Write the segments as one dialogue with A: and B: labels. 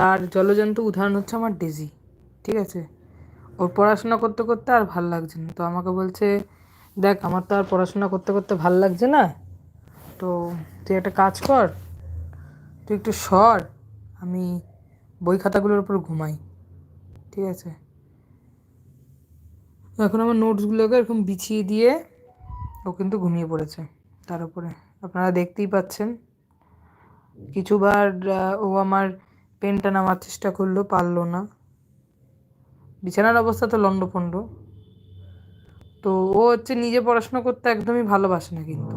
A: তার জলজন্ত উদাহরণ হচ্ছে আমার ডেজি, ঠিক আছে? ওর পড়াশোনা করতে করতে আর ভালো লাগছে না। তো আমাকে বলছে, দেখ, আমার তো আর পড়াশোনা করতে করতে ভালো লাগছে না। তো তুই একটা কাজ কর, তুই একটু সর, আমি বই খাতাগুলোর উপর ঘুমাই। ঠিক আছে? এখন আমার নোটসগুলোকে এরকম বিছিয়ে দিয়ে ও কিন্তু ঘুমিয়ে পড়েছে তার উপরে। আপনারা দেখতেই পাচ্ছেন। কিছুবার ও আমার পেনটা নামার চেষ্টা করল পারল না। বিছানার অবস্থা তো লন্ডভন্ড তো ও হচ্ছে নিজে পড়াশোনা করতে একদমই ভালোবাসে না কিন্তু।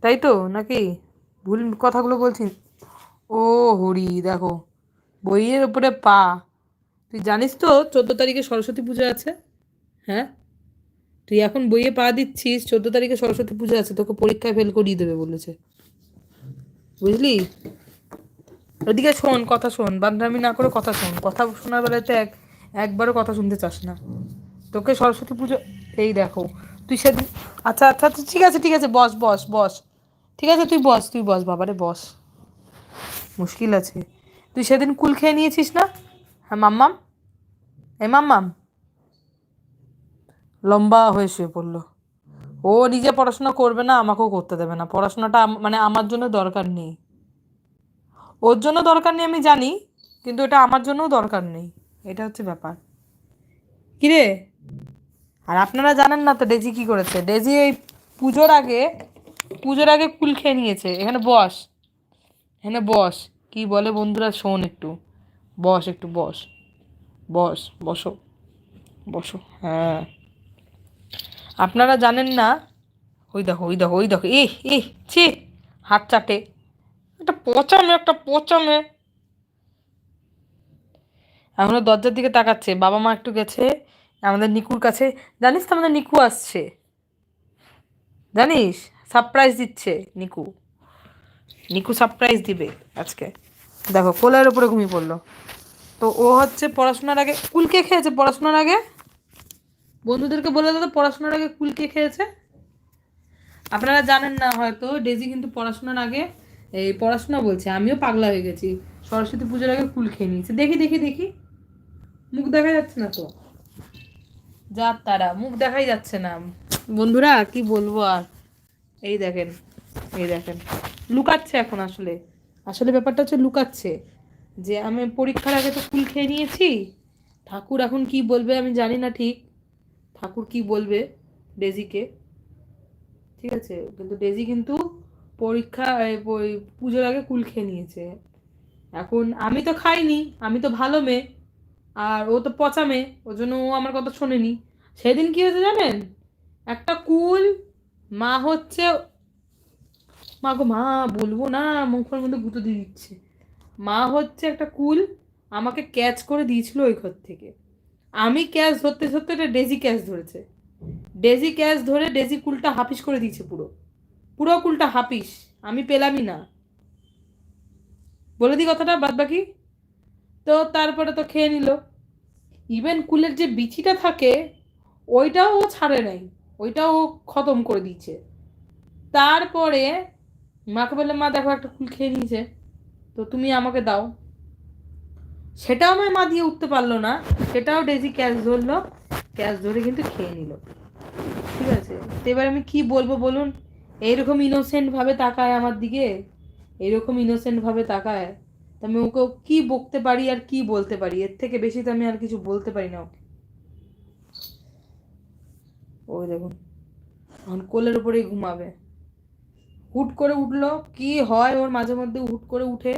A: তাই তো নাকি? ভুল কথাগুলো বলছি। ও হরি, দেখো, বইয়ের উপরে পা। তুই জানিস তো, চোদ্দ তারিখে সরস্বতী পুজো আছে। হ্যাঁ? তুই এখন বইয়ে পা দিচ্ছিস, চোদ্দ তারিখে সরস্বতী পুজো আছে, তোকে পরীক্ষায় ফেল করিয়ে দেবে বলেছে। বুঝলি? ওদিকে শোন কথা শোন বান্ধবী না করে কথা শোন। কথা শোনার বেলাতে এক একবারও কথা শুনতে চাস না। তোকে সরস্বতী পুজো এই দেখো তুই সেদিন আচ্ছা আচ্ছা আচ্ছা, ঠিক আছে ঠিক আছে বস বস বস। ঠিক আছে তুই বস তুই বস বাবারে বস। মুশকিল আছে। তুই সেদিন কুল খেয়ে নিয়েছিস না? হ্যাঁ মাম্মাম? এ মাম্মাম? লম্বা হয়ে শুয়ে পড়ল। ও নিজে পড়াশোনা করবে না আমাকেও করতে দেবে না। পড়াশোনাটা মানে আমার জন্য দরকার নেই। ওর জন্য দরকার নেই আমি জানি, কিন্তু এটা আমার জন্যও দরকার নেই। এটা হচ্ছে ব্যাপার। কিরে? আর আপনারা জানেন না তো ডেজি কি করেছে? ডেজি এই পুজোর আগে পুজোর আগে কুল খেয়ে নিয়েছে। এখানে বস। এখানে বস। কি বলে বন্ধুরা, শোন একটু। বস একটু, বস। বস, বসো। বসো হ্যাঁ। আপনারা জানেন না? ওই দেখো ওই দেখো ওই দেখো। এ এ ছি, হাত চাটে। একটা পচা মেয়ে, একটা পচা মেয়ে। এখনও দরজার দিকে তাকাচ্ছে, বাবা মা একটু গেছে, আমাদের নিকুর কাছে। জানিস তো আমাদের নিকু আসছে। জানিস? সারপ্রাইজ দিচ্ছে নিকু। নিকু সারপ্রাইজ দিবে আজকে। দেখো, কোলের উপরে ঘুমিয়ে পড়ল। তো ও হচ্ছে পড়াশোনার আগে, কুলকে খেয়েছে পড়াশোনার আগে? বন্ধুদেরকে বলে দাদা পড়াশোনার আগে কুলকে খেয়েছে? আপনারা জানেন না হয়তো, ডেজি কিন্তু পড়াশোনার আগে এই পড়াশোনা বলছে, আমিও পাগলা হয়ে গেছি। সরস্বতী পুজোর আগে কুল খেয়ে নিয়েছে। দেখি দেখি দেখি। মুখ দেখা যাচ্ছে না তো? যার তারা, মুখ দেখাই যাচ্ছে না। বন্ধুরা, কি বলব আর? এই দেখেন এই দেখেন। লুকাচ্ছে এখন আসলে। আসলে ব্যাপারটা হচ্ছে লুকাচ্ছে। যে আমি পরীক্ষার আগে তো কুল খেয়ে নিয়েছি। ঠাকুর এখন কি বলবে আমি জানি না ঠিক। ঠাকুর কি বলবে ডেজিকে? ঠিক আছে, কিন্তু ডেজি কিন্তু পরীক্ষা ওই পুজোর আগে কুল খেয়ে নিয়েছে। এখন আমি তো খাইনি, আমি তো ভালো মেয়ে, আর ও তো পচা মেয়ে, ওর জন্য ও আমার কথা শোনেনি। সেদিন কি হয়েছে জানেন? একটা কুল, মা হচ্ছে, মা গো মা, বলব না, মুখের মধ্যে গুঁতো দিয়ে দিচ্ছে। মা হচ্ছে একটা কুল আমাকে ক্যাচ করে দিয়েছিল ওই ঘর থেকে। আমি ক্যাচ ধরতে ধরতে এটা ডেজি ক্যাচ ধরেছে। ডেজি ক্যাচ ধরে ডেজি কুলটা হাফিস করে দিয়েছে পুরো। পুরো কুলটা হাফিস আমি পেলামই না। বলে দিই কথাটা বাদ বাকি তো তারপরে তো খেয়ে নিল। ইভেন কুলের যে বিচিটা থাকে, ওইটাও ও ছাড়ে নাই, ওইটাও ও খতম করে দিয়েছে। তারপরে মাকে বললে মা, দেখো একটা কুল খেয়ে নিয়েছে, তো তুমি আমাকে দাও। সেটাও আমার মা দিয়ে উঠতে পারল না, সেটাও ডেজি ক্যাশ ধরলো ক্যাশ ধরে কিন্তু খেয়ে নিল। ঠিক আছে? তো এবার আমি কি বলব বলুন? এইরকম ইনোসেন্ট ভাবে তাকায় আমার দিকে, এরকম ইনোসেন্ট ভাবে তাকায়, তো আমি ওকে কি বকতে পারি আর কি বলতে পারি? এর থেকে বেশি তো আমি আর কিছু বলতে পারি না ওকে। ওই দেখুন এখন কোলের উপরেই ঘুমাবে। হুট করে উঠল, কি হয় ওর মাঝে মধ্যে হুট করে উঠে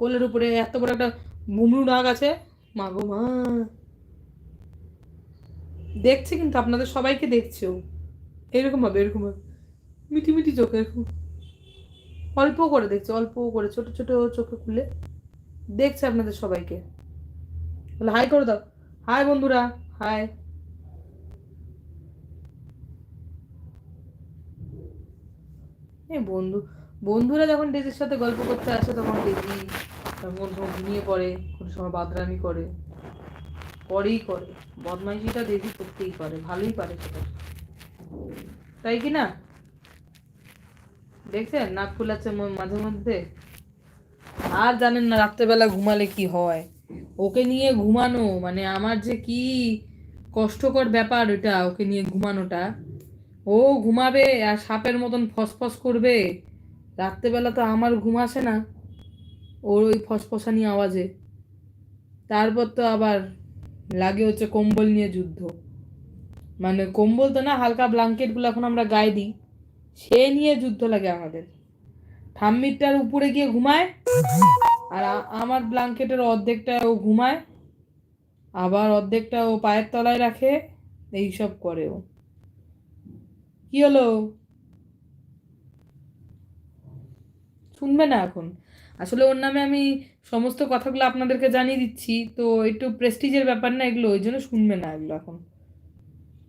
A: কোলের উপরে এত বড় একটা মুমড়ু নাগ আছে, মা গো মা। দেখছে কিন্তু আপনাদের সবাইকে দেখছে ও। এরকম হবে এরকম হবে। মিটি মিটি চোখে অল্প করে দেখছে অল্প করে, ছোট ছোট চোখে খুলে দেখছে আপনাদের সবাইকে। বলে, হাই করে দাও। হাই বন্ধুরা, হাই। বন্ধু, বন্ধুরা যখন ডেজির সাথে গল্প করতে আসে, তখন ডেজি কোনো ঘুমিয়ে পড়ে, কোনো সময় বাদরামি করে করেই করে। বদমাইশিটা ডেজি করতেই পারে, ভালোই পারে সেটা। তাই কি না? দেখছেন? নাক ফুলাচ্ছে মাঝে মধ্যে। আর জানেন না, রাত্রেবেলা ঘুমালে কি হয়? ওকে নিয়ে ঘুমানো মানে আমার যে কি কষ্টকর ব্যাপার ওটা ওকে নিয়ে ঘুমানোটা। ও ঘুমাবে, আর সাপের মতন ফসফস করবে। রাত্রেবেলা তো আমার ঘুম আসে না। ওর ওই ফসফসানি আওয়াজে। তারপর তো আবার লাগে হচ্ছে কম্বল নিয়ে যুদ্ধ। মানে কম্বল তো না, হালকা ব্ল্যাঙ্কেটগুলো এখন আমরা গায়ে দিই। সে নিয়ে যুদ্ধ লাগে আমাদের। ঠাম্মিরটার উপরে গিয়ে ঘুমায়, আর আমার ব্লাঙ্কেটের অর্ধেকটা ও ঘুমায়, আবার অর্ধেকটা ও পায়ের তলায় রাখে, এইসব করে ও। কি হলো? শুনবে না এখন? আসলে ওর নামে আমি সমস্ত কথাগুলো আপনাদেরকে জানিয়ে দিচ্ছি, তো একটু প্রেস্টিজের ব্যাপার না এগুলো, ওই জন্য শুনবে না এগুলো এখন।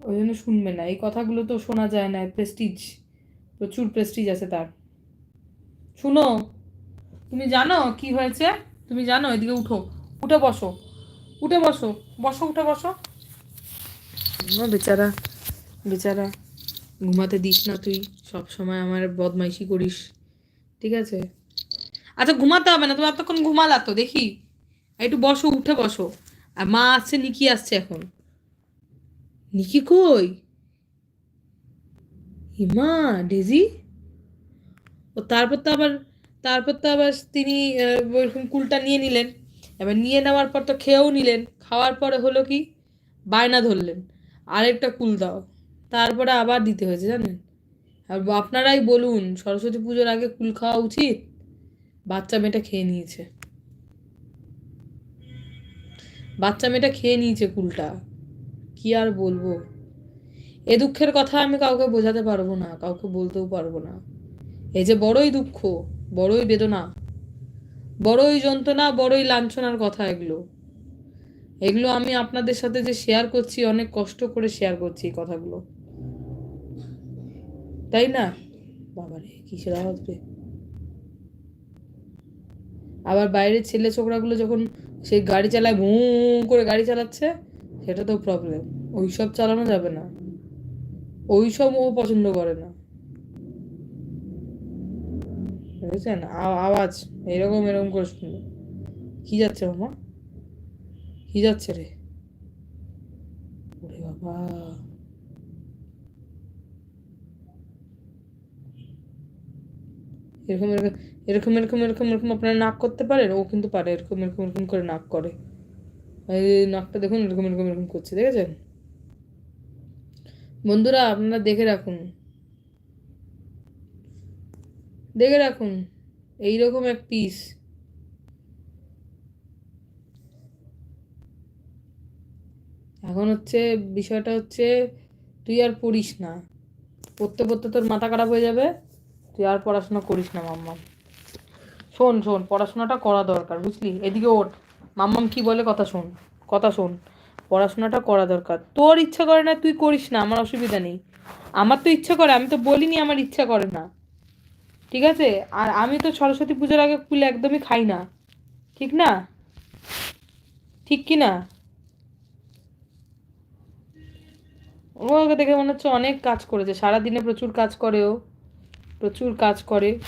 A: ওই জন্য শুনবে না, এই কথাগুলো তো শোনা যায় না, প্রেস্টিজ। প্রচুর প্রেস্টিজ আছে তার। শুনো তুমি জানো কি হয়েছে? তুমি জানো এদিকে উঠো। উঠে বসো। উঠে বসো। বসো উঠে বসো। বেচারা বেচারা ঘুমাতে দিস না তুই। সব সময় আমার বদমাইশি করিস। ঠিক আছে? আচ্ছা ঘুমাতে হবে না তুমি এতক্ষণ ঘুমালা তো দেখি। একটু বসো উঠে বসো। আর মা আসছে নিকি আসছে এখন। নিকি কই? হিমা ডেজি। ও তারপর তো আবার, তারপর তো আবার তিনি ওইরকম কুলটা নিয়ে নিলেন। এবার নিয়ে নেওয়ার পর তো খেয়েও নিলেন। খাওয়ার পরে হলো কি? বায়না ধরলেন। আরেকটা কুল দাও। তারপরে আবার দিতে হয়েছে, জানেন? আর আপনারাই বলুন, সরস্বতী পুজোর আগে কুল খাওয়া উচিত? বাচ্চা মেয়েটা খেয়ে নিয়েছে। বাচ্চা মেয়েটা খেয়ে নিয়েছে কুলটা। কি আর বলব? এ দুঃখের কথা আমি কাউকে বোঝাতে পারব না, কাউকে বলতেও পারব না। এই যে বড়ই দুঃখ, বড়ই বেদনা, বড়ই যন্ত্রণা, বড়ই লাঞ্ছনার কথা এগুলো। এগুলো আমি আপনাদের সাথে যে শেয়ার করছি, অনেক কষ্ট করে শেয়ার করছি এই কথাগুলো। তাই না? বাবারে, কিসের আওয়াজ বে আবার বাইরের ছেলে ছোকরাগুলো যখন সেই গাড়ি চালায় ভুঁ করে গাড়ি চালাচ্ছে, সেটা তো প্রবলেম ওইসব চালানো যাবে না। ওইসব ও পছন্দ করে না। বুঝেছেন? আওয়াজ, এরকম এরকম করে শুনবে। কি যাচ্ছে মামা? কি যাচ্ছে রে? ওরে বাবা। এরকম এরকম এরকম এরকম এরকম এরকম আপনারা নাক করতে পারেন? ও কিন্তু পারে, এরকম এরকম এরকম করে নাক করে। নাকটা দেখুন, এরকম এরকম এরকম করছে, দেখেছেন? বন্ধুরা, আপনারা দেখে রাখুন। দেখে রাখুন, এইরকম এক পিস এখন হচ্ছে, বিষয়টা হচ্ছে, তুই আর পড়িস না। পড়তে পড়তে তোর মাথা খারাপ হয়ে যাবে, তুই আর পড়াশোনা করিস না, মাম্মাম। শোন শোন, পড়াশোনাটা করা দরকার, বুঝলি? এদিকে ওঠ। মাম্মাম কি বলে, কথা শোন কথা শোন। পড়াশোনাটা করা দরকার। তোর ইচ্ছা করে না, তুই করিস না, আমার অসুবিধা নেই। আমার তো ইচ্ছা করে, আমি তো বলিনি আমার ইচ্ছা করে না। ঠিক আছে? আর আমি তো সরস্বতী পুজোর আগে ফুল একদমই খাই না। ঠিক না? ঠিক কি না? ওকে দেখে মনে হচ্ছে অনেক কাজ করেছে। সারাদিনে প্রচুর কাজ করে ও। প্রচুর কাজ করে।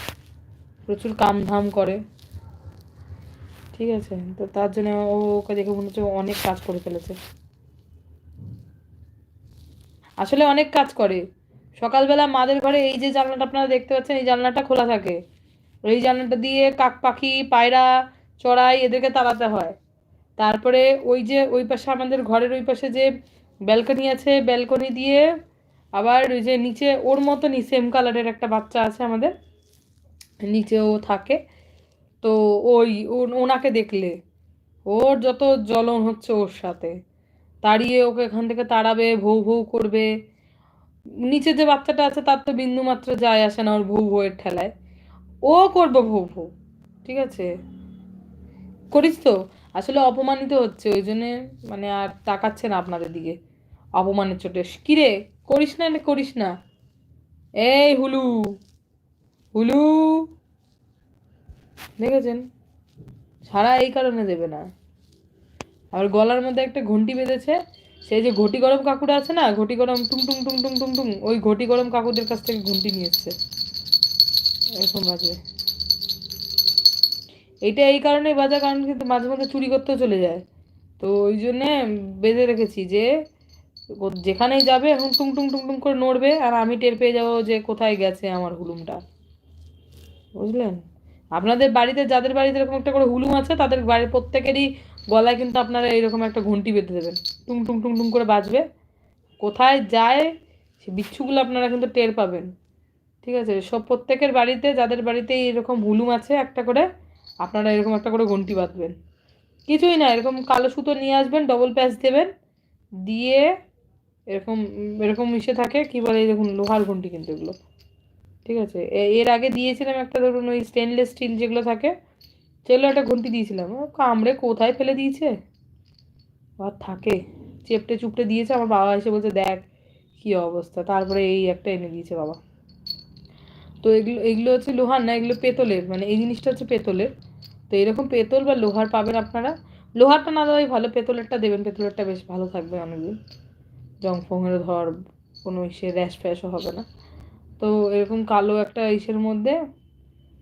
A: প্রচুর কাম ধাম করে। ঠিক আছে? তো তার জন্য ও ওকে দেখে মনে হচ্ছে অনেক কাজ করে ফেলেছে। আসলে অনেক কাজ করে। সকালবেলা মাদের ঘরে এই যে জানলাটা আপনারা দেখতে পাচ্ছেন, এই জানলাটা খোলা থাকে। এই জানলাটা দিয়ে কাক পাখি, পায়রা, চড়াই এদেরকে তাড়াতে হয়। তারপরে ওই যে ওই পাশে আমাদের ঘরের ওই পাশে যে ব্যালকনি আছে, ব্যালকনি দিয়ে আবার ওই যে নিচে ওর মতনই সেম কালারের একটা বাচ্চা আছে আমাদের। নিচেও থাকে। তো ওই ওনাকে দেখলে। ওর যত জ্বলন হচ্ছে ওর সাথে। তাড়িয়ে ওকে এখান থেকে তাড়াবে, ভৌ ভৌ করবে। নিচে যে বাচ্চাটা আছে তার তো বিন্দু মাত্র যায় আসে না ওর ভৌ ভৌয়ের ঠেলায়। ও করবে ভৌ ভৌ, ঠিক আছে? করিস তো। আসলে অপমানিত হচ্ছে, ওই জন্যে মানে আর তাকাচ্ছে না আপনাদের দিকে। অপমানের চোটে। কিরে, করিস না করিস না। এই হুলু হুলু। দেখেছেন? সারা এই কারণে দেবে না। আর গলার মধ্যে একটা ঘন্টি বেঁধেছে, সেই যে ঘটি গরম কাকুরা আছে না, ঘটি গরম টুং টুং টুং টুং টুং টুং, ওই ঘটি গরম কাকুদের কাছ থেকে ঘন্টি নিয়ে এসছে। এরকম বাজবে এটা এই কারণেই বাজা, কারণ কিন্তু মাঝে মাঝে চুরি করতেও চলে যায়। তো ওই জন্যে বেঁধে রেখেছি যে যেখানেই যাবে এখন টুং টুং টুং টুং করে নড়বে, আর আমি টের পেয়ে যাব যে কোথায় গেছে আমার হুলুমটা। বুঝলেন? আপনাদের বাড়িতে, যাদের বাড়িতে এরকম একটা করে হুলুম আছে, তাদের বাড়ির প্রত্যেকেরই গলায় কিন্তু আপনারা এরকম একটা ঘন্টি বেঁধে দেবেন। টুং টুং টুং টুং করে বাজবে। কোথায় যায়, সে বিচ্ছুগুলো আপনারা কিন্তু টের পাবেন। ঠিক আছে? সব প্রত্যেকের বাড়িতে, যাদের বাড়িতে এরকম হুলুম আছে একটা করে, আপনারা এরকম একটা করে ঘন্টি বাঁধবেন। কিছুই না, এরকম কালো সুতো নিয়ে আসবেন ডবল প্যাচ দেবেন, দিয়ে এরকম এরকম মিশে থাকে, কি বলে এই দেখুন, লোহার ঘন্টি কিন্তু এগুলো। ঠিক আছে? এর আগে দিয়েছিলাম একটা ধরুন ওই স্টেনলেস স্টিল যেগুলো থাকে, সেগুলো একটা ঘন্টি দিয়েছিলাম। কামড়ে কোথায় ফেলে দিয়েছে? আর থাকে। চেপটে চুপটে দিয়েছে, আমার বাবা এসে বলছে, দেখ, কি অবস্থা। তারপরে এই একটা এনে দিয়েছে বাবা। তো এগুলো এগুলো হচ্ছে লোহার না, এগুলো পেতলের। মানে এই জিনিসটা হচ্ছে পেতলের। তো এরকম পেতল বা লোহার পাবেন আপনারা। লোহারটা না দেওয়াই ভালো, পেতলেরটা দেবেন। পেতলেরটা বেশ ভালো থাকবে অনেকদিন। জং ফঙের ধর কোনো ইসে র্যাশ ফ্যাশও হবে না। তো এরকম কালো একটা ইসের মধ্যে,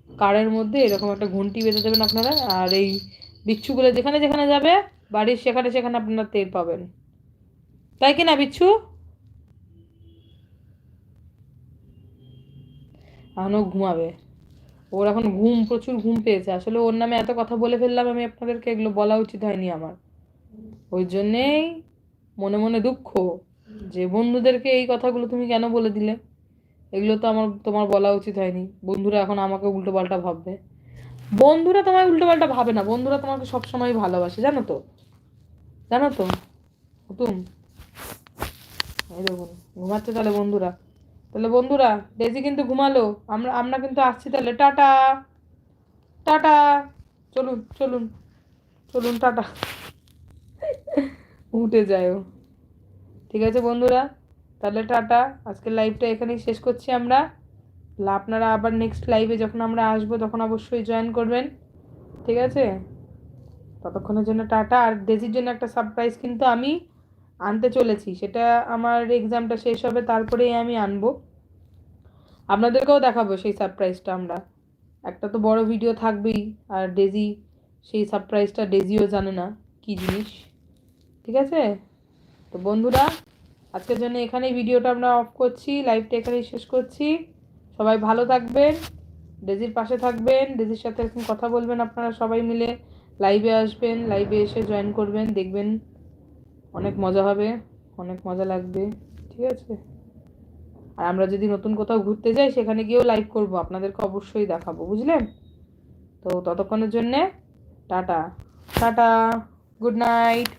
A: কারের মধ্যে এরকম একটা ঘন্টি বেঁধে দেবেন আপনারা। আর এই বিচ্ছুগুলো যেখানে যেখানে যাবে, বাড়ির সেখানে সেখানে আপনারা টের পাবেন। তাই কি না, বিচ্ছু? এখনও ঘুমাবে। ওর এখন ঘুম, প্রচুর ঘুম পেয়েছে। আসলে ওর নামে এত কথা বলে ফেললাম আমি আপনাদেরকে, এগুলো বলা উচিত হয়নি আমার। ওই জন্যেই মনে মনে দুঃখ যে বন্ধুদেরকে এই কথাগুলো তুমি কেন বলে দিলে? এগুলো তো আমার, তোমার বলা উচিত হয়নি। বন্ধুরা এখন আমাকে উল্টো পাল্টা ভাববে। বন্ধুরা তোমায় উল্টো পাল্টা ভাবে না, বন্ধুরা তোমাকে সবসময় ভালোবাসে, জানো তো? জানো তো? হুতুম এই দেখুন ঘুমাচ্ছে তাহলে বন্ধুরা। তাহলে বন্ধুরা ডেজি কিন্তু ঘুমালো। আমরা আমরা কিন্তু আসছি তাহলে। টাটা! টাটা! চলুন চলুন চলুন, টাটা। উঠে যায় ও ঠিক আছে বন্ধুরা? তাহলে টাটা। আজকের লাইভটা এখানেই শেষ করছি আমরা। আপনারা আবার নেক্সট লাইভে যখন আমরা আসব, তখন অবশ্যই জয়েন করবেন। ঠিক আছে? ততক্ষণের জন্য টাটা। আর ডেজির জন্য একটা সারপ্রাইজ কিন্তু আমি আনতে চলেছি। সেটা আমার এক্সামটা শেষ হবে, তারপরেই আমি আনব। আপনাদেরকেও দেখাবো সেই সারপ্রাইজটা আমরা। একটা তো বড় ভিডিও থাকবেই, আর ডেজি সেই সারপ্রাইজটা ডেজিও জানে না কি জিনিস। ঠিক আছে? তো বন্ধুরা আজকের জন্য এখানেই ভিডিওটা আমরা অফ করছি লাইভটা এখানেই শেষ করছি। সবাই ভালো থাকবেন ডেজির পাশে থাকবেন ডেজির সাথে এরকম কথা বলবেন আপনারা সবাই মিলে। লাইভে আসবেন লাইভে এসে জয়েন করবেন, দেখবেন অনেক মজা হবে, অনেক মজা লাগবে, ঠিক আছে? আর আমরা যদি নতুন কোথাও ঘুরতে যাই, সেখানে গিয়েও লাইভ করব, আপনাদেরকে অবশ্যই দেখাবো, বুঝলেন? তো ততক্ষণের জন্যে টাটা টাটা গুড নাইট